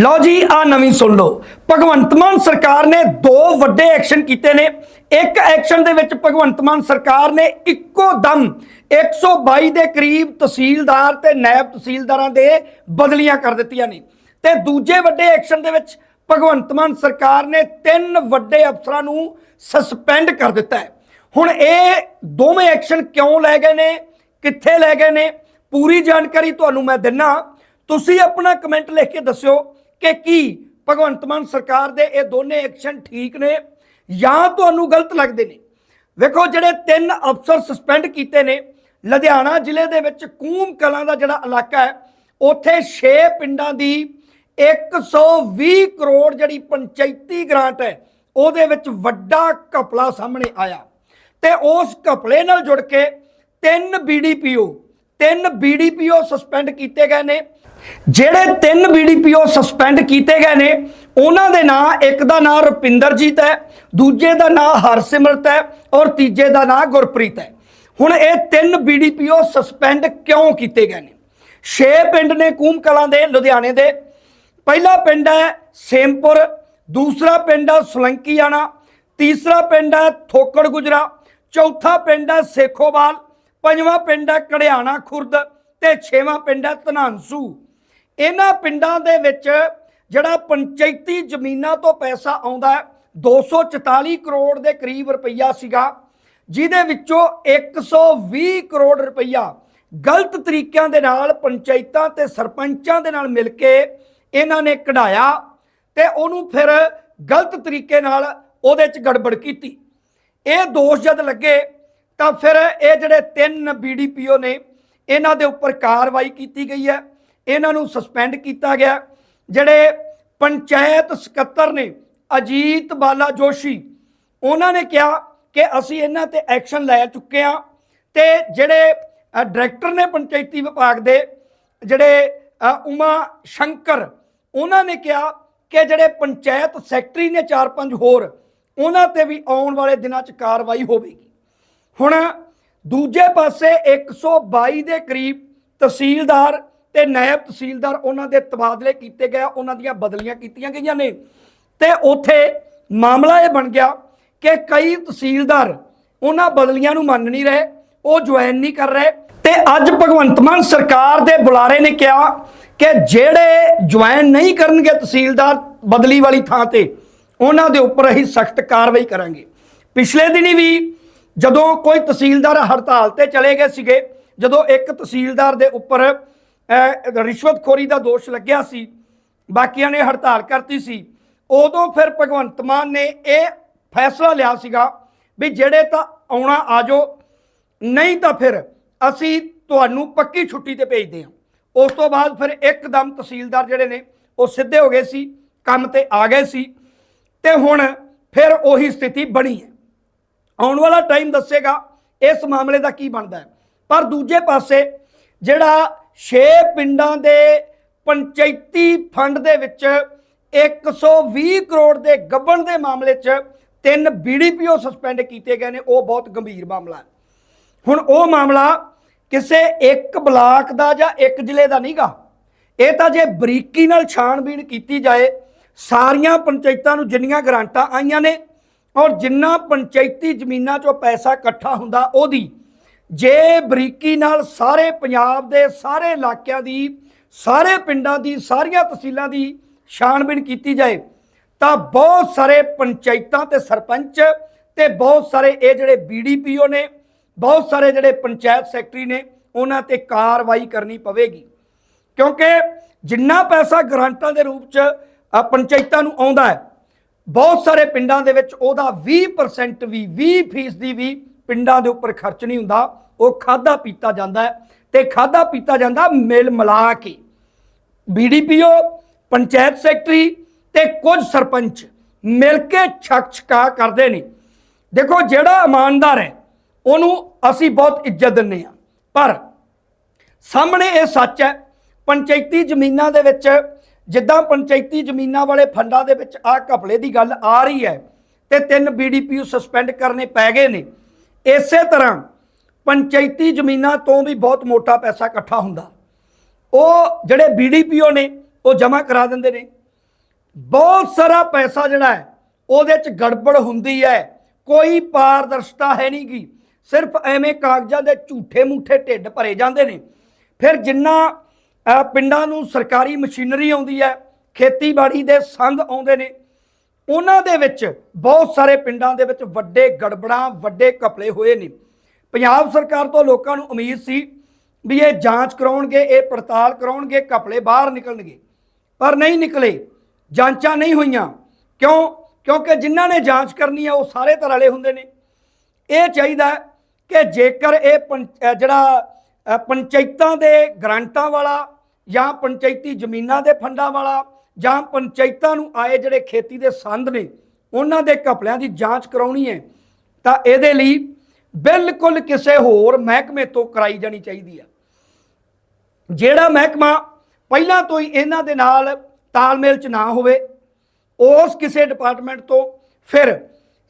ਲਓ ਜੀ ਆ ਨਵੀਂ ਸੁਣ ਲਓ। ਭਗਵੰਤ ਮਾਨ ਸਰਕਾਰ ਨੇ ਦੋ ਵੱਡੇ ਐਕਸ਼ਨ ਕੀਤੇ ਨੇ। ਇੱਕ ਐਕਸ਼ਨ ਦੇ ਵਿੱਚ ਭਗਵੰਤ ਮਾਨ ਸਰਕਾਰ ਨੇ ਇੱਕੋ ਦਮ 122 ਦੇ ਕਰੀਬ ਤਹਿਸੀਲਦਾਰ ਤੇ ਨਾਇਬ ਤਹਿਸੀਲਦਾਰਾਂ ਦੇ ਬਦਲੀਆਂ ਕਰ ਦਿੱਤੀਆਂ ਨੇ। ਤੇ ਦੂਜੇ ਵੱਡੇ ਐਕਸ਼ਨ ਦੇ ਵਿੱਚ ਭਗਵੰਤ ਮਾਨ ਸਰਕਾਰ ਨੇ ਤਿੰਨ ਵੱਡੇ ਅਫਸਰਾਂ ਨੂੰ ਸਸਪੈਂਡ ਕਰ ਦਿੱਤਾ ਹੈ। ਹੁਣ ਇਹ ਦੋਵੇਂ ਐਕਸ਼ਨ ਕਿਉਂ ਲੈ ਗਏ ਨੇ? ਕਿੱਥੇ ਲੈ ਗਏ ਨੇ? ਪੂਰੀ ਜਾਣਕਾਰੀ ਤੁਹਾਨੂੰ ਮੈਂ ਦਿੰਨਾ। ਤੁਸੀਂ ਆਪਣਾ ਕਮੈਂਟ ਲਿਖ ਕੇ ਦੱਸਿਓ। ਕਿ ਕੀ ਭਗਵੰਤ ਮਾਨ ਸਰਕਾਰ ਦੇ ਇਹ ਦੋਨੇ ਐਕਸ਼ਨ ਠੀਕ ਨੇ ਜਾਂ ਤੁਹਾਨੂੰ ਗਲਤ ਲੱਗਦੇ ਨੇ? ਵੇਖੋ, ਜਿਹੜੇ ਤਿੰਨ ਅਫਸਰ ਸਸਪੈਂਡ ਕੀਤੇ ਨੇ, ਲੁਧਿਆਣਾ ਜ਼ਿਲ੍ਹੇ ਦੇ ਵਿੱਚ ਕੂਮ ਕਲਾਂ ਦਾ ਜਿਹੜਾ ਇਲਾਕਾ ਹੈ, ਉੱਥੇ 6 ਪਿੰਡਾਂ ਦੀ 120 ਕਰੋੜ ਜਿਹੜੀ ਪੰਚਾਇਤੀ ਗ੍ਰਾਂਟ ਹੈ, ਉਹਦੇ ਵਿੱਚ ਵੱਡਾ ਘਪਲਾ ਸਾਹਮਣੇ ਆਇਆ। ਤੇ ਉਸ ਘਪਲੇ ਨਾਲ ਜੁੜ ਕੇ ਤਿੰਨ ਬੀਡੀਪੀਓ ਤਿੰਨ ਬੀਡੀਪੀਓ ਸਸਪੈਂਡ ਕੀਤੇ ਗਏ ਨੇ। ਜਿਹੜੇ ਤਿੰਨ ਬੀਡੀਪੀਓ ਸਸਪੈਂਡ ਕੀਤੇ ਗਏ ਨੇ, ਉਹਨਾਂ ਦੇ ਨਾਂ, ਇੱਕ ਦਾ ਨਾਂ ਰੁਪਿੰਦਰਜੀਤ ਹੈ, ਦੂਜੇ ਦਾ ਨਾਂ ਹਰਸਿਮਰਤ ਹੈ ਔਰ ਤੀਜੇ ਦਾ ਨਾਂ ਗੁਰਪ੍ਰੀਤ ਹੈ। ਹੁਣ ਇਹ ਤਿੰਨ ਬੀਡੀਪੀਓ ਸਸਪੈਂਡ ਕਿਉਂ ਕੀਤੇ ਗਏ ਨੇ? ਛੇ ਪਿੰਡ ਨੇ ਕੂਮ ਕਲਾਂ ਦੇ, ਲੁਧਿਆਣੇ ਦੇ। ਪਹਿਲਾ ਪਿੰਡ ਹੈ ਸੇਮਪੁਰ, ਦੂਸਰਾ ਪਿੰਡ ਹੈ ਸੁਲੰਕੀਆਣਾ, ਤੀਸਰਾ ਪਿੰਡ ਹੈ ਥੋਕੜ ਗੁਜਰਾ, ਚੌਥਾ ਪਿੰਡ ਹੈ ਸੇਖੋਵਾਲ, ਪੰਜਵਾਂ ਪਿੰਡ ਹੈ ਕੜਿਆਣਾ ਖੁਰਦ ਤੇ ਛੇਵਾਂ ਪਿੰਡ ਹੈ ਧਨਾਂਸੂ। ਇਹਨਾਂ ਪਿੰਡਾਂ ਦੇ ਵਿੱਚ ਜਿਹੜਾ ਪੰਚਾਇਤੀ ਜ਼ਮੀਨਾਂ ਤੋਂ ਪੈਸਾ ਆਉਂਦਾ ਹੈ 244 ਕਰੋੜ ਦੇ ਕਰੀਬ ਰੁਪਈਆ ਸੀਗਾ, ਜਿਹਦੇ ਵਿੱਚੋਂ 120 ਕਰੋੜ ਰੁਪਈਆ ਗਲਤ ਤਰੀਕਿਆਂ ਦੇ ਨਾਲ ਪੰਚਾਇਤਾਂ ਤੇ ਸਰਪੰਚਾਂ ਦੇ ਨਾਲ ਮਿਲ ਕੇ ਇਹਨਾਂ ਨੇ ਕਢਾਇਆ ਤੇ ਉਹਨੂੰ ਫਿਰ ਗਲਤ ਤਰੀਕੇ ਨਾਲ ਉਹਦੇ 'ਚ ਗੜਬੜ ਕੀਤੀ। ਇਹ ਦੋਸ਼ ਜਦ ਲੱਗੇ ਤਾਂ ਫਿਰ ਇਹ ਜਿਹੜੇ ਤਿੰਨ ਬੀਡੀਪੀਓ ਨੇ, ਇਹਨਾਂ ਦੇ ਉੱਪਰ ਕਾਰਵਾਈ ਕੀਤੀ ਗਈ ਹੈ। ਇਹਨਾਂ ਨੂੰ ਸਸਪੈਂਡ ਕੀਤਾ ਗਿਆ। ਜਿਹੜੇ ਪੰਚਾਇਤ ਸਕੱਤਰ ਨੇ, ਅਜੀਤ ਬਾਲਾ ਜੋਸ਼ੀ, ਉਹਨਾਂ ਨੇ ਕਿਹਾ ਕਿ ਅਸੀਂ ਇਹਨਾਂ ਤੇ ਐਕਸ਼ਨ ਲੈ ਚੁੱਕੇ ਹਾਂ ਤੇ ਜਿਹੜੇ ਡਾਇਰੈਕਟਰ ਨੇ ਪੰਚਾਇਤੀ ਵਿਭਾਗ ਦੇ, ਜਿਹੜੇ ਉਮਾ ਸ਼ੰਕਰ, ਉਹਨਾਂ ਨੇ ਕਿਹਾ ਕਿ ਜਿਹੜੇ ਪੰਚਾਇਤ ਸੈਕਟਰੀ ਨੇ 4-5 ਹੋਰ, ਉਹਨਾਂ ਤੇ ਵੀ ਆਉਣ ਵਾਲੇ ਦਿਨਾਂ 'ਚ ਕਾਰਵਾਈ ਹੋਵੇਗੀ। ਹੁਣ ਦੂਜੇ ਪਾਸੇ 122 ਦੇ ਕਰੀਬ ਤਹਿਸੀਲਦਾਰ ਤੇ ਨਾਇਬ ਤਹਿਸੀਲਦਾਰ ਉਹਨਾਂ ਦੇ ਤਬਾਦਲੇ ਕੀਤੇ ਗਏ, ਉਹਨਾਂ ਦੀਆਂ ਬਦਲੀਆਂ ਕੀਤੀਆਂ ਗਈਆਂ ਨੇ। ਤੇ ਉੱਥੇ ਮਾਮਲਾ ਇਹ ਬਣ ਗਿਆ ਕਿ ਕਈ ਤਹਿਸੀਲਦਾਰ ਉਹਨਾਂ ਬਦਲੀਆਂ ਨੂੰ ਮੰਨ ਨਹੀਂ ਰਹੇ, ਉਹ ਜੁਆਇਨ ਨਹੀਂ ਕਰ ਰਹੇ। ਤੇ ਅੱਜ ਭਗਵੰਤ ਮਾਨ ਸਰਕਾਰ ਦੇ ਬੁਲਾਰੇ ਨੇ ਕਿਹਾ ਕਿ ਜਿਹੜੇ ਜੁਆਇਨ ਨਹੀਂ ਕਰਨਗੇ ਤਹਿਸੀਲਦਾਰ ਬਦਲੀ ਵਾਲੀ ਥਾਂ ਤੇ, ਉਹਨਾਂ ਦੇ ਉੱਪਰ ਅਸੀਂ ਸਖਤ ਕਾਰਵਾਈ ਕਰਾਂਗੇ। ਪਿਛਲੇ ਦਿਨੀ ਵੀ ਜਦੋਂ ਕੋਈ ਤਹਿਸੀਲਦਾਰ ਹੜਤਾਲ ਤੇ ਚਲੇ ਗਏ ਸੀਗੇ, ਜਦੋਂ ਇੱਕ ਤਹਿਸੀਲਦਾਰ ਦੇ ਉੱਪਰ ਰਿਸ਼ਵਤਖੋਰੀ ਦਾ ਦੋਸ਼ ਲੱਗਿਆ ਸੀ। ਬਾਕੀਆਂ ਨੇ ਹੜਤਾਲ ਕਰਤੀ ਸੀ। ਉਦੋਂ ਫਿਰ ਭਗਵੰਤ ਮਾਨ ਨੇ ਇਹ ਫੈਸਲਾ ਲਿਆ ਸੀਗਾ ਵੀ ਜਿਹੜੇ ਤਾਂ ਆਉਣਾ ਆਜੋ, ਨਹੀਂ ਤਾਂ ਫਿਰ ਅਸੀਂ ਤੁਹਾਨੂੰ ਪੱਕੀ ਛੁੱਟੀ ਤੇ ਭੇਜਦੇ ਹਾਂ। ਉਸ ਤੋਂ ਬਾਅਦ ਫਿਰ ਇੱਕਦਮ ਤਹਿਸੀਲਦਾਰ ਜਿਹੜੇ ਨੇ, ਉਹ ਸਿੱਧੇ ਹੋ ਗਏ ਸੀ, ਕੰਮ ਤੇ ਆ ਗਏ ਸੀ ਤੇ ਹੁਣ ਫਿਰ ਉਹੀ ਸਥਿਤੀ ਬਣੀ ਹੈ। ਆਉਣ ਵਾਲਾ ਟਾਈਮ ਦੱਸੇਗਾ ਇਸ ਮਾਮਲੇ ਦਾ ਕੀ ਬਣਦਾ ਹੈ। ਪਰ ਦੂਜੇ ਪਾਸੇ ਜਿਹੜਾ 6 ਪਿੰਡਾਂ ਦੇ ਪੰਚਾਇਤੀ ਫੰਡ ਦੇ ਵਿੱਚ 120 ਕਰੋੜ ਦੇ ਗੱਬਣ ਦੇ ਮਾਮਲੇ 'ਚ ਤਿੰਨ ਬੀਡੀਪੀਓ ਸਸਪੈਂਡ ਕੀਤੇ ਗਏ ਨੇ। ਉਹ ਬਹੁਤ ਗੰਭੀਰ ਮਾਮਲਾ ਹੈ। ਹੁਣ ਉਹ ਮਾਮਲਾ ਕਿਸੇ ਇੱਕ ਬਲਾਕ ਦਾ ਜਾਂ ਇੱਕ ਜ਼ਿਲ੍ਹੇ ਦਾ ਨਹੀਂਗਾ। ਇਹ ਤਾਂ ਜੇ ਬਰੀਕੀ ਨਾਲ ਛਾਣਬੀਣ ਕੀਤੀ ਜਾਏ, ਸਾਰੀਆਂ ਪੰਚਾਇਤਾਂ ਨੂੰ ਜਿੰਨੀਆਂ ਗ੍ਰਾਂਟਾਂ ਆਈਆਂ ਨੇ ਔਰ ਜਿੰਨਾ ਪੰਚਾਇਤੀ ਜ਼ਮੀਨਾਂ 'ਚੋਂ ਪੈਸਾ ਇਕੱਠਾ ਹੁੰਦਾ, ਉਹਦੀ ਜੇ ਬਰੀਕੀ ਨਾਲ ਸਾਰੇ ਪੰਜਾਬ ਦੇ ਸਾਰੇ ਇਲਾਕਿਆਂ ਦੀ, ਸਾਰੇ ਪਿੰਡਾਂ ਦੀ, ਸਾਰੀਆਂ ਤਹਿਸੀਲਾਂ ਦੀ ਛਾਣਬੀਣ ਕੀਤੀ ਜਾਏ, ਤਾਂ ਬਹੁਤ ਸਾਰੇ ਪੰਚਾਇਤਾਂ ਤੇ ਸਰਪੰਚ ਤੇ ਬਹੁਤ ਸਾਰੇ ਇਹ ਜਿਹੜੇ ਬੀਡੀਪੀਓ ਨੇ, ਬਹੁਤ ਸਾਰੇ ਜਿਹੜੇ ਪੰਚਾਇਤ ਸੈਕਟਰੀ ਨੇ, ਉਹਨਾਂ ਤੇ ਕਾਰਵਾਈ ਕਰਨੀ ਪਵੇਗੀ। ਕਿਉਂਕਿ ਜਿੰਨਾ ਪੈਸਾ ਗ੍ਰਾਂਟਾਂ ਦੇ ਰੂਪ 'ਚ ਪੰਚਾਇਤਾਂ ਨੂੰ ਆਉਂਦਾ ਹੈ, ਬਹੁਤ ਸਾਰੇ ਪਿੰਡਾਂ ਦੇ ਵਿੱਚ ਉਹਦਾ 20% ਵੀ 20% ਦੀ ਵੀ ਪਿੰਡਾਂ ਦੇ ਉੱਪਰ ਖਰਚ ਨਹੀਂ ਹੁੰਦਾ, ਉਹ ਖਾਦਾ ਪੀਤਾ ਜਾਂਦਾ ਹੈ ਤੇ ਖਾਦਾ ਪੀਤਾ ਜਾਂਦਾ ਮਿਲ ਮਿਲਾ ਕੇ ਬੀਡੀਪੀਓ ਪੰਚਾਇਤ ਸੈਕਟਰੀ ਤੇ ਕੁਝ ਸਰਪੰਚ ਮਿਲ ਕੇ ਛਕ ਛਕਾ ਕਰਦੇ ਨੇ। ਦੇਖੋ ਜਿਹੜਾ ਇਮਾਨਦਾਰ ਹੈ, ਉਹਨੂੰ ਅਸੀਂ ਬਹੁਤ ਇੱਜ਼ਤ ਦਿੰਨੇ ਆ ਪਰ ਸਾਹਮਣੇ ਇਹ ਸੱਚ ਹੈ, ਪੰਚਾਇਤੀ ਜ਼ਮੀਨਾਂ ਦੇ ਵਿੱਚ, ਜਿੱਦਾਂ ਪੰਚਾਇਤੀ ਜ਼ਮੀਨਾਂ ਵਾਲੇ ਫੰਡਾਂ ਦੇ ਵਿੱਚ ਆ ਘਪਲੇ ਦੀ ਗੱਲ ਆ ਰਹੀ ਹੈ ਤੇ ਤਿੰਨ ਬੀਡੀਪੀਯੂ ਸਸਪੈਂਡ ਕਰਨੇ ਪੈ ਗਏ ਨੇ। ਇਸੇ ਤਰ੍ਹਾਂ ਪੰਚਾਇਤੀ ਜ਼ਮੀਨਾਂ ਤੋਂ ਵੀ ਬਹੁਤ ਮੋਟਾ ਪੈਸਾ ਇਕੱਠਾ ਹੁੰਦਾ। ਉਹ ਜਿਹੜੇ ਬੀਡੀਪੀਓ ਨੇ, ਉਹ ਜਮ੍ਹਾਂ ਕਰਾ ਦਿੰਦੇ ਨੇ। ਬਹੁਤ ਸਾਰਾ ਪੈਸਾ ਜਿਹੜਾ ਹੈ, ਉਹਦੇ ਚ ਗੜਬੜ ਹੁੰਦੀ ਹੈ। ਕੋਈ ਪਾਰਦਰਸ਼ਤਾ ਹੈ ਨਹੀਂ ਗੀ। ਸਿਰਫ ਐਵੇਂ ਕਾਗਜ਼ਾਂ ਦੇ ਝੂਠੇ ਮੂਠੇ ਢਿੱਡ ਭਰੇ ਜਾਂਦੇ ਨੇ। ਫਿਰ ਜਿੰਨਾ ਪਿੰਡਾਂ ਨੂੰ ਸਰਕਾਰੀ ਮਸ਼ੀਨਰੀ ਆਉਂਦੀ ਹੈ, ਖੇਤੀਬਾੜੀ ਦੇ ਸੰਦ ਆਉਂਦੇ ਨੇ ਉਹਨਾਂ ਦੇ ਵਿੱਚ ਬਹੁਤ ਸਾਰੇ ਪਿੰਡਾਂ ਦੇ ਵਿੱਚ ਵੱਡੇ ਗੜਬੜਾਂ, ਵੱਡੇ ਕਪਲੇ ਹੋਏ ਨੇ। ਪੰਜਾਬ ਸਰਕਾਰ ਤੋਂ ਲੋਕਾਂ ਨੂੰ ਉਮੀਦ ਸੀ ਵੀ ਇਹ ਜਾਂਚ ਕਰਾਉਣਗੇ, ਇਹ ਪੜਤਾਲ ਕਰਾਉਣਗੇ ਕਪਲੇ ਬਾਹਰ ਨਿਕਲਣਗੇ। ਪਰ ਨਹੀਂ ਨਿਕਲੇ। ਜਾਂਚਾਂ ਨਹੀਂ ਹੋਈਆਂ। ਕਿਉਂ? ਕਿਉਂਕਿ ਜਿਨ੍ਹਾਂ ਨੇ ਜਾਂਚ ਕਰਨੀ ਹੈ ਉਹ ਸਾਰੇ ਤਰਲੇ ਹੁੰਦੇ ਨੇ। ਇਹ ਚਾਹੀਦਾ ਕਿ ਜੇਕਰ ਇਹ ਪੰਚ- ਜਿਹੜਾ ਪੰਚਾਇਤਾਂ ਦੇ ਗ੍ਰਾਂਟਾਂ ਵਾਲਾ ਜਾਂ ਪੰਚਾਇਤੀ ਜ਼ਮੀਨਾਂ ਦੇ ਫੰਡਾਂ ਵਾਲਾ ਜਾਂ ਪੰਚਾਇਤਾਂ ਨੂੰ ਆਏ ਜਿਹੜੇ ਖੇਤੀ ਦੇ ਸੰਦ ਨੇ, ਉਹਨਾਂ ਦੇ ਘਪਲਿਆਂ ਦੀ ਜਾਂਚ ਕਰਾਉਣੀ ਹੈ, ਤਾਂ ਇਹਦੇ ਲਈ ਬਿਲਕੁਲ ਕਿਸੇ ਹੋਰ ਮਹਿਕਮੇ ਤੋਂ ਕਰਾਈ ਜਾਣੀ ਚਾਹੀਦੀ ਆ। ਜਿਹੜਾ ਮਹਿਕਮਾ ਪਹਿਲਾਂ ਤੋਂ ਹੀ ਇਹਨਾਂ ਦੇ ਨਾਲ ਤਾਲਮੇਲ ਚ ਨਾ ਹੋਵੇ, ਉਸ ਕਿਸੇ ਡਿਪਾਰਟਮੈਂਟ ਤੋਂ ਫਿਰ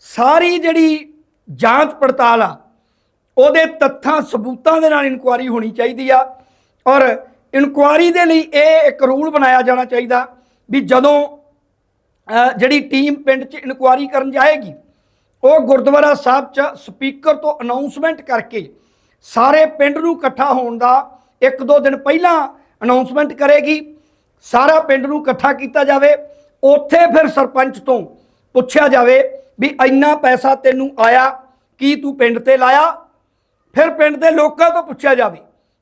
ਸਾਰੀ ਜਿਹੜੀ ਜਾਂਚ ਪੜਤਾਲ ਆ, ਉਹਦੇ ਤੱਥਾਂ, ਸਬੂਤਾਂ ਦੇ ਨਾਲ ਇਨਕੁਆਰੀ ਹੋਣੀ ਚਾਹੀਦੀ ਆ, ਔਰ ਇਨਕੁਆਰੀ ਦੇ ਲਈ ਇਹ ਇੱਕ ਰੂਲ ਬਣਾਇਆ ਜਾਣਾ ਚਾਹੀਦਾ ਵੀ ਜਦੋਂ ਜਿਹੜੀ ਟੀਮ ਪਿੰਡ 'ਚ ਇਨਕੁਆਰੀ ਕਰਨ ਜਾਏਗੀ, ਉਹ ਗੁਰਦੁਆਰਾ ਸਾਹਿਬ 'ਚ ਸਪੀਕਰ ਤੋਂ ਅਨਾਉਂਸਮੈਂਟ ਕਰਕੇ ਸਾਰੇ ਪਿੰਡ ਨੂੰ ਇਕੱਠਾ ਹੋਣ ਦਾ ਇੱਕ ਦੋ ਦਿਨ ਪਹਿਲਾਂ ਅਨਾਉਂਸਮੈਂਟ ਕਰੇਗੀ, ਸਾਰਾ ਪਿੰਡ ਨੂੰ ਇਕੱਠਾ ਕੀਤਾ ਜਾਵੇ, ਉੱਥੇ ਫਿਰ ਸਰਪੰਚ ਤੋਂ ਪੁੱਛਿਆ ਜਾਵੇ ਵੀ ਇੰਨਾ ਪੈਸਾ ਤੈਨੂੰ ਆਇਆ, ਕੀ ਤੂੰ ਪਿੰਡ ਤੇ ਲਾਇਆ? ਫਿਰ ਪਿੰਡ ਦੇ ਲੋਕਾਂ ਤੋਂ ਪੁੱਛਿਆ ਜਾਵੇ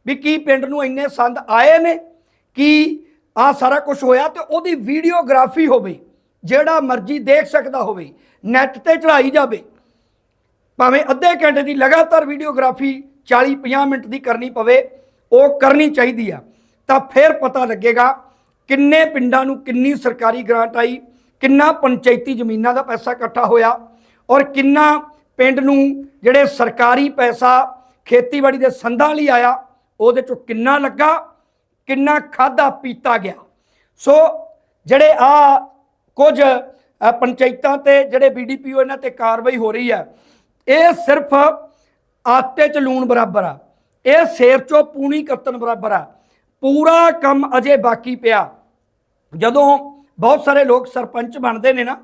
ਵੀ ਕੀ ਪਿੰਡ ਨੂੰ ਇੰਨੇ ਸੰਦ ਆਏ ਨੇ? ਕੀ ਆ ਸਾਰਾ ਕੁਝ ਹੋਇਆ ਤੇ ਉਹਦੀ ਵੀਡੀਓਗ੍ਰਾਫੀ ਹੋਵੇ, ਜਿਹੜਾ ਮਰਜ਼ੀ ਦੇਖ ਸਕਦਾ ਹੋਵੇ ਨੈਟ ਤੇ ਚੜਾਈ ਜਾਵੇ। ਭਾਵੇਂ ਅੱਧੇ ਘੰਟੇ ਦੀ ਲਗਾਤਾਰ ਵੀਡੀਓਗ੍ਰਾਫੀ 40 50 ਮਿੰਟ ਦੀ ਕਰਨੀ ਪਵੇ, ਉਹ ਕਰਨੀ ਚਾਹੀਦੀ ਆ। ਤਾਂ ਫਿਰ ਪਤਾ ਲੱਗੇਗਾ ਕਿੰਨੇ ਪਿੰਡਾਂ ਨੂੰ ਕਿੰਨੀ ਸਰਕਾਰੀ ਗ੍ਰਾਂਟ ਆਈ, ਕਿੰਨਾ ਪੰਚਾਇਤੀ ਜ਼ਮੀਨਾਂ ਦਾ ਪੈਸਾ ਇਕੱਠਾ ਹੋਇਆ, ਔਰ ਕਿੰਨਾ ਪਿੰਡ ਨੂੰ ਜਿਹੜੇ ਸਰਕਾਰੀ ਪੈਸਾ ਖੇਤੀਬਾੜੀ ਦੇ ਸੰਦਾਂ ਲਈ ਆਇਆ, ਉਹਦੇ ਚੋਂ ਕਿੰਨਾ ਲੱਗਾ ਕਿੰਨਾ ਖਾਦਾ ਪੀਤਾ ਗਿਆ। ਸੋ ਜਿਹੜੇ ਆ ਕੁਝ ਪੰਚਾਇਤਾਂ ਤੇ ਜਿਹੜੇ ਬੀਡੀਪੀਓ ਇਹਨਾਂ ਤੇ ਕਾਰਵਾਈ ਹੋ ਰਹੀ ਹੈ, ਇਹ ਸਿਰਫ ਆਟੇ 'ਚ ਲੂਣ ਬਰਾਬਰ ਆ। ਇਹ ਸੇਰ 'ਚੋਂ ਪੂਣੀ ਕੱਤਣ ਬਰਾਬਰ ਆ। ਪੂਰਾ ਕੰਮ ਅਜੇ ਬਾਕੀ ਪਿਆ। ਜਦੋਂ ਬਹੁਤ ਸਾਰੇ ਲੋਕ ਸਰਪੰਚ ਬਣਦੇ ਨੇ ਨਾ,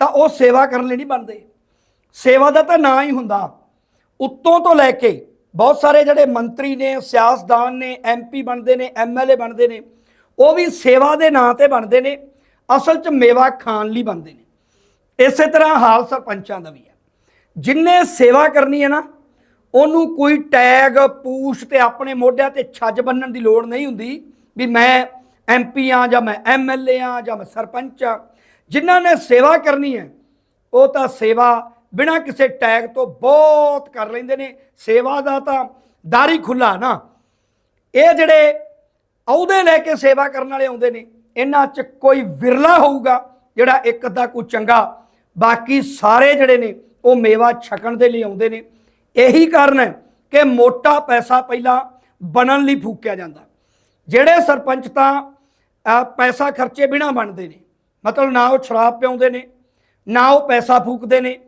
ਤਾਂ ਉਹ ਸੇਵਾ ਕਰਨ ਲਈ ਨਹੀਂ ਬਣਦੇ। ਸੇਵਾ ਦਾ ਤਾਂ ਨਾਂ ਹੀ ਹੁੰਦਾ। ਉੱਤੋਂ ਤੋਂ ਲੈ ਕੇ ਬਹੁਤ ਸਾਰੇ ਜਿਹੜੇ ਮੰਤਰੀ ਨੇ, ਸਿਆਸਤਦਾਨ ਨੇ ਐਮਪੀ ਬਣਦੇ ਨੇ ਐਮਐਲਏ ਬਣਦੇ ਨੇ, ਉਹ ਵੀ ਸੇਵਾ ਦੇ ਨਾਂ ਤੇ ਬਣਦੇ ਨੇ, ਅਸਲ 'ਚ ਮੇਵਾ ਖਾਣ ਲਈ ਬਣਦੇ ਨੇ। ਇਸੇ ਤਰ੍ਹਾਂ ਹਾਲ ਸਰਪੰਚਾਂ ਦਾ ਵੀ ਹੈ। ਜਿੰਨੇ ਸੇਵਾ ਕਰਨੀ ਹੈ ਨਾ, ਉਹਨੂੰ ਕੋਈ ਟੈਗ, ਪੂਛ ਤੇ ਆਪਣੇ ਮੋਢਿਆਂ ਤੇ ਛੱਜ ਬੰਨਣ ਦੀ ਲੋੜ ਨਹੀਂ ਹੁੰਦੀ ਵੀ ਮੈਂ ਐਮਪੀ ਆ ਜਾਂ ਮੈਂ ਐਮਐਲਏ ਆ ਜਾਂ ਮੈਂ ਸਰਪੰਚ ਆ ਜਿਨ੍ਹਾਂ ਨੇ ਸੇਵਾ ਕਰਨੀ ਹੈ, ਉਹ ਤਾਂ ਸੇਵਾ ਬਿਨਾਂ ਕਿਸੇ ਟੈਗ ਤੋਂ ਬਹੁਤ ਕਰ ਲੈਂਦੇ ਨੇ, ਸੇਵਾ ਦਾ ਤਾਂ ਦਾਰੀ ਖੁੱਲਾ ਨਾ। ਇਹ ਜਿਹੜੇ ਅਹੁਦੇ ਲੈ ਕੇ ਸੇਵਾ ਕਰਨ ਵਾਲੇ ਆਉਂਦੇ ਨੇ, ਇਹਨਾਂ 'ਚ ਕੋਈ ਵਿਰਲਾ ਹੋਊਗਾ, ਜਿਹੜਾ ਇੱਕ ਅੱਧਾ ਕੋਈ ਚੰਗਾ, ਬਾਕੀ ਸਾਰੇ ਜਿਹੜੇ ਨੇ, ਉਹ ਮੇਵਾ ਛਕਣ ਦੇ ਲਈ ਆਉਂਦੇ ਨੇ। ਇਹੀ ਕਾਰਨ ਹੈ ਕਿ ਮੋਟਾ ਪੈਸਾ ਪਹਿਲਾਂ ਬਣਨ ਲਈ ਫੂਕਿਆ ਜਾਂਦਾ। ਜਿਹੜੇ ਸਰਪੰਚ ਤਾਂ ਪੈਸਾ ਖਰਚੇ ਬਿਨਾ ਬਣਦੇ ਨੇ, ਮਤਲਬ ਨਾ ਉਹ ਸ਼ਰਾਬ ਪਿਆਉਂਦੇ ਨੇ, ਨਾ ਉਹ ਪੈਸਾ ਫੂਕਦੇ ਨੇ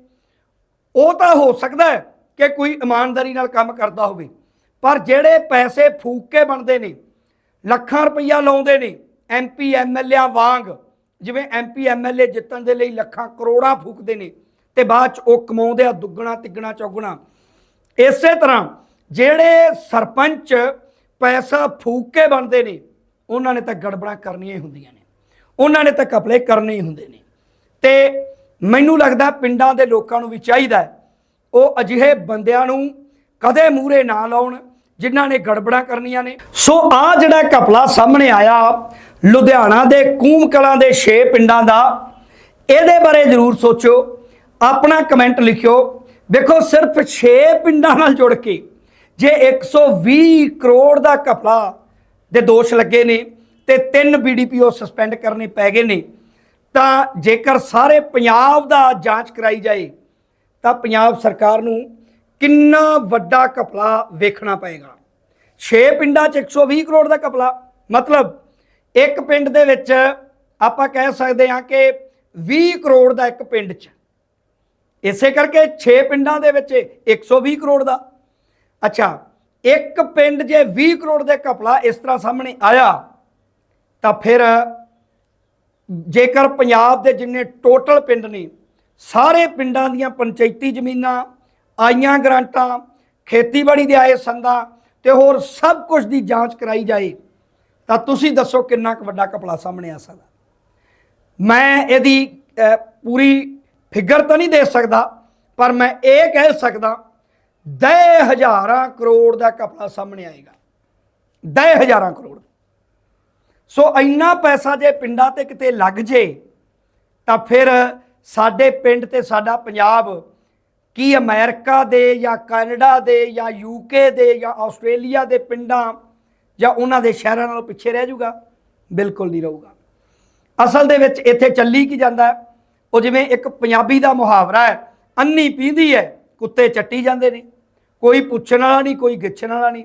ਉਹ ਤਾਂ ਹੋ ਸਕਦਾ ਹੈ ਕਿ ਕੋਈ ਇਮਾਨਦਾਰੀ ਨਾਲ ਕੰਮ ਕਰਦਾ ਹੋਵੇ, ਪਰ ਜਿਹੜੇ ਪੈਸੇ ਫੂਕ ਕੇ ਬਣਦੇ ਨੇ, ਲੱਖਾਂ ਰੁਪਈਆ ਲਾਉਂਦੇ ਨੇ ਐਮਪੀ ਐਮਐਲਏ ਵਾਂਗ, ਜਿਵੇਂ ਐਮਪੀ ਐਮਐਲਏ ਜਿੱਤਣ ਦੇ ਲਈ ਲੱਖਾਂ ਕਰੋੜਾਂ ਫੂਕਦੇ ਨੇ ਤੇ ਬਾਅਦ ਚ ਉਹ ਕਮਾਉਂਦੇ ਆ ਦੁੱਗਣਾ, ਤਿੱਗਣਾ, ਚੌਗਣਾ। ਇਸੇ ਤਰ੍ਹਾਂ ਜਿਹੜੇ ਸਰਪੰਚ ਪੈਸਾ ਫੂਕ ਕੇ ਬਣਦੇ ਨੇ, ਉਹਨਾਂ ਨੇ ਤਾਂ ਗੜਬੜਾਂ ਕਰਨੀਆਂ ਹੀ ਹੁੰਦੀਆਂ ਨੇ। ਉਹਨਾਂ ਨੇ ਤਾਂ ਕਪਲੇ ਕਰਨੇ ਹੀ ਹੁੰਦੇ ਨੇ। ਤੇ ਮੈਨੂੰ ਲੱਗਦਾ ਪਿੰਡਾਂ ਦੇ ਲੋਕਾਂ ਨੂੰ ਵੀ ਚਾਹੀਦਾ ਉਹ ਅਜਿਹੇ ਬੰਦਿਆਂ ਨੂੰ ਕਦੇ ਮੂਰੇ ਨਾ ਲਾਉਣ, ਜਿਨ੍ਹਾਂ ਨੇ ਗੜਬੜਾਂ ਕਰਨੀਆਂ ਨੇ। ਸੋ ਆ ਜਿਹੜਾ ਕਪਲਾ ਸਾਹਮਣੇ ਆਇਆ, ਲੁਧਿਆਣਾ ਦੇ ਕੂਮ ਕਲਾਂ ਦੇ 6 ਪਿੰਡਾਂ ਦਾ, ਇਹਦੇ ਬਾਰੇ ਜ਼ਰੂਰ ਸੋਚੋ। ਆਪਣਾ ਕਮੈਂਟ ਲਿਖਿਓ। ਦੇਖੋ ਸਿਰਫ 6 ਪਿੰਡਾਂ ਨਾਲ ਜੁੜ ਕੇ ਜੇ 120 ਕਰੋੜ ਦਾ ਕਪਲਾ ਦੇ ਦੋਸ਼ ਲੱਗੇ ਨੇ ਤੇ ਤਿੰਨ ਬੀਡੀਪੀਓ ਸਸਪੈਂਡ ਕਰਨੇ ਪੈ ਗਏ ਨੇ। ਤਾਂ ਜੇਕਰ ਸਾਰੇ ਪੰਜਾਬ ਦਾ ਜਾਂਚ ਕਰਾਈ ਜਾਏ, ਤਾਂ ਪੰਜਾਬ ਸਰਕਾਰ ਨੂੰ ਕਿੰਨਾ ਵੱਡਾ ਕਪਲਾ ਵੇਖਣਾ ਪਏਗਾ? 6 ਪਿੰਡਾਂ 'ਚ 120 ਕਰੋੜ ਦਾ ਕਪਲਾ ਮਤਲਬ ਇੱਕ ਪਿੰਡ ਦੇ ਵਿੱਚ ਆਪਾਂ ਕਹਿ ਸਕਦੇ ਹਾਂ ਕਿ 20 ਕਰੋੜ ਦਾ ਇੱਕ ਪਿੰਡ 'ਚ। ਇਸੇ ਕਰਕੇ 6 ਪਿੰਡਾਂ ਦੇ ਵਿੱਚ 120 ਕਰੋੜ ਦਾ। ਅੱਛਾ, ਇੱਕ ਪਿੰਡ ਜੇ 20 ਕਰੋੜ ਦੇ ਕਪਲਾ ਇਸ ਤਰ੍ਹਾਂ ਸਾਹਮਣੇ ਆਇਆ, ਤਾਂ ਫਿਰ ਜੇਕਰ ਪੰਜਾਬ ਦੇ ਜਿੰਨੇ ਟੋਟਲ ਪਿੰਡ ਨੇ, ਸਾਰੇ ਪਿੰਡਾਂ ਦੀਆਂ ਪੰਚਾਇਤੀ ਜ਼ਮੀਨਾਂ, ਆਈਆਂ ਗ੍ਰਾਂਟਾਂ, ਖੇਤੀਬਾੜੀ ਦੇ ਆਏ ਸੰਦਾਂ ਤੇ ਹੋਰ ਸਭ ਕੁਝ ਦੀ ਜਾਂਚ ਕਰਾਈ ਜਾਏ, ਤਾਂ ਤੁਸੀਂ ਦੱਸੋ ਕਿੰਨਾ ਕੁ ਵੱਡਾ ਕਪੜਾ ਸਾਹਮਣੇ ਆ ਸਕਦਾ। ਮੈਂ ਇਹਦੀ ਪੂਰੀ ਫਿਗਰ ਤਾਂ ਨਹੀਂ ਦੇ ਸਕਦਾ, ਪਰ ਮੈਂ ਇਹ ਕਹਿ ਸਕਦਾ ਦਸ ਹਜ਼ਾਰਾਂ ਕਰੋੜ ਦਾ ਕਪੜਾ ਸਾਹਮਣੇ ਆਏਗਾ। ਦਸ ਹਜ਼ਾਰਾਂ ਕਰੋੜ। ਸੋ ਇੰਨਾ ਪੈਸਾ ਜੇ ਪਿੰਡਾਂ ਤੇ ਕਿਤੇ ਲੱਗ ਜੇ, ਤਾਂ ਫਿਰ ਸਾਡੇ ਪਿੰਡ ਤੇ ਸਾਡਾ ਪੰਜਾਬ ਕੀ ਅਮਰੀਕਾ ਦੇ ਜਾਂ ਕੈਨੇਡਾ ਦੇ ਜਾਂ ਯੂਕੇ ਦੇ ਜਾਂ ਆਸਟ੍ਰੇਲੀਆ ਦੇ ਪਿੰਡਾਂ ਜਾਂ ਉਹਨਾਂ ਦੇ ਸ਼ਹਿਰਾਂ ਨਾਲੋਂ ਪਿੱਛੇ ਰਹਿ ਜਾਊਗਾ? ਬਿਲਕੁਲ ਨਹੀਂ ਰਹੂਗਾ। ਅਸਲ ਦੇ ਵਿੱਚ ਇੱਥੇ ਚੱਲੀ ਕੀ ਜਾਂਦਾ ਉਹ ਜਿਵੇਂ ਇੱਕ ਪੰਜਾਬੀ ਦਾ ਮੁਹਾਵਰਾ ਹੈ, ਅੰਨੀ ਪੀਂਦੀ ਹੈ, ਕੁੱਤੇ ਚੱਟੀ ਜਾਂਦੇ ਨੇ, ਕੋਈ ਪੁੱਛਣ ਵਾਲਾ ਨਹੀਂ, ਕੋਈ ਗਿੱਛਣ ਵਾਲਾ ਨਹੀਂ,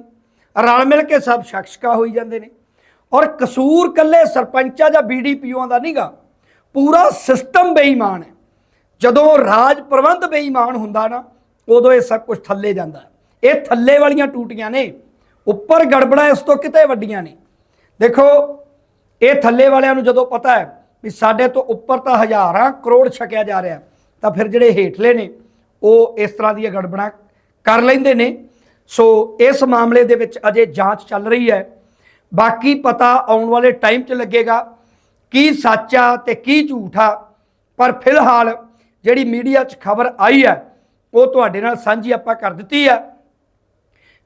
ਰਲ ਮਿਲ ਕੇ ਸਭ ਸ਼ਖਸ਼ਕਾ ਹੋਈ ਜਾਂਦੇ ਨੇ। ਔਰ ਕਸੂਰ ਕੱਲੇ ਸਰਪੰਚਾਂ ਜਾਂ ਬੀਡੀਪੀਓਆਂ ਦਾ ਨਹੀਂਗਾ ਪੂਰਾ ਸਿਸਟਮ ਬੇਈਮਾਨ ਹੈ। ਜਦੋਂ ਰਾਜ ਪ੍ਰਬੰਧ ਬੇਈਮਾਨ ਹੁੰਦਾ ਨਾ, ਉਦੋਂ ਇਹ ਸਭ ਕੁਝ ਥੱਲੇ ਜਾਂਦਾ ਇਹ ਥੱਲੇ ਵਾਲੀਆਂ ਟੂਟੀਆਂ ਨੇ। ਉੱਪਰ ਗੜਬੜਾ ਇਸ ਤੋਂ ਕਿਤੇ ਵੱਡੀਆਂ ਨੇ। ਦੇਖੋ, ਇਹ ਥੱਲੇ ਵਾਲਿਆਂ ਨੂੰ ਜਦੋਂ ਪਤਾ ਹੈ ਵੀ ਸਾਡੇ ਤੋਂ ਉੱਪਰ ਤਾਂ ਹਜ਼ਾਰਾਂ ਕਰੋੜ ਛਕਿਆ ਜਾ ਰਿਹਾ, ਤਾਂ ਫਿਰ ਜਿਹੜੇ ਹੇਠਲੇ ਨੇ, ਉਹ ਇਸ ਤਰ੍ਹਾਂ ਦੀਆਂ ਗੜਬੜਾਂ ਕਰ ਲੈਂਦੇ ਨੇ। ਸੋ ਇਸ ਮਾਮਲੇ ਦੇ ਵਿੱਚ ਅਜੇ ਜਾਂਚ ਚੱਲ ਰਹੀ ਹੈ। ਬਾਕੀ ਪਤਾ ਆਉਣ ਵਾਲੇ ਟਾਈਮ 'ਚ ਲੱਗੇਗਾ ਕੀ ਸੱਚ ਆ ਤੇ ਕੀ ਝੂਠ ਆ। ਪਰ ਫਿਲਹਾਲ ਜਿਹੜੀ ਮੀਡੀਆ 'ਚ ਖਬਰ ਆਈ ਹੈ, ਉਹ ਤੁਹਾਡੇ ਨਾਲ ਸਾਂਝੀ ਆਪਾਂ ਕਰ ਦਿੱਤੀ ਹੈ।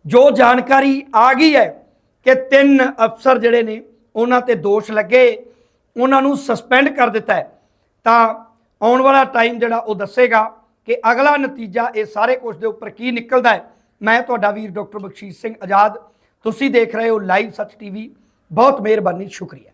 ਜੋ ਜਾਣਕਾਰੀ ਆ ਗਈ ਹੈ ਕਿ ਤਿੰਨ ਅਫਸਰ ਜਿਹੜੇ ਨੇ, ਉਹਨਾਂ ਤੇ ਦੋਸ਼ ਲੱਗੇ, ਉਹਨਾਂ ਨੂੰ ਸਸਪੈਂਡ ਕਰ ਦਿੱਤਾ ਹੈ। ਤਾਂ ਆਉਣ ਵਾਲਾ ਟਾਈਮ ਜਿਹੜਾ ਉਹ ਦੱਸੇਗਾ ਕਿ ਅਗਲਾ ਨਤੀਜਾ ਇਹ ਸਾਰੇ ਕੁਝ ਦੇ ਉੱਪਰ ਕੀ ਨਿਕਲਦਾ ਹੈ। ਮੈਂ ਤੁਹਾਡਾ ਵੀਰ ਡਾਕਟਰ ਬਖਸ਼ੀਸ਼ ਸਿੰਘ ਆਜ਼ਾਦ ਤੁਸੀਂ ਦੇਖ ਰਹੇ ਹੋ ਲਾਈਵ ਸੱਚ ਟੀਵੀ। ਬਹੁਤ ਮਿਹਰਬਾਨੀ ਸ਼ੁਕਰੀਆ।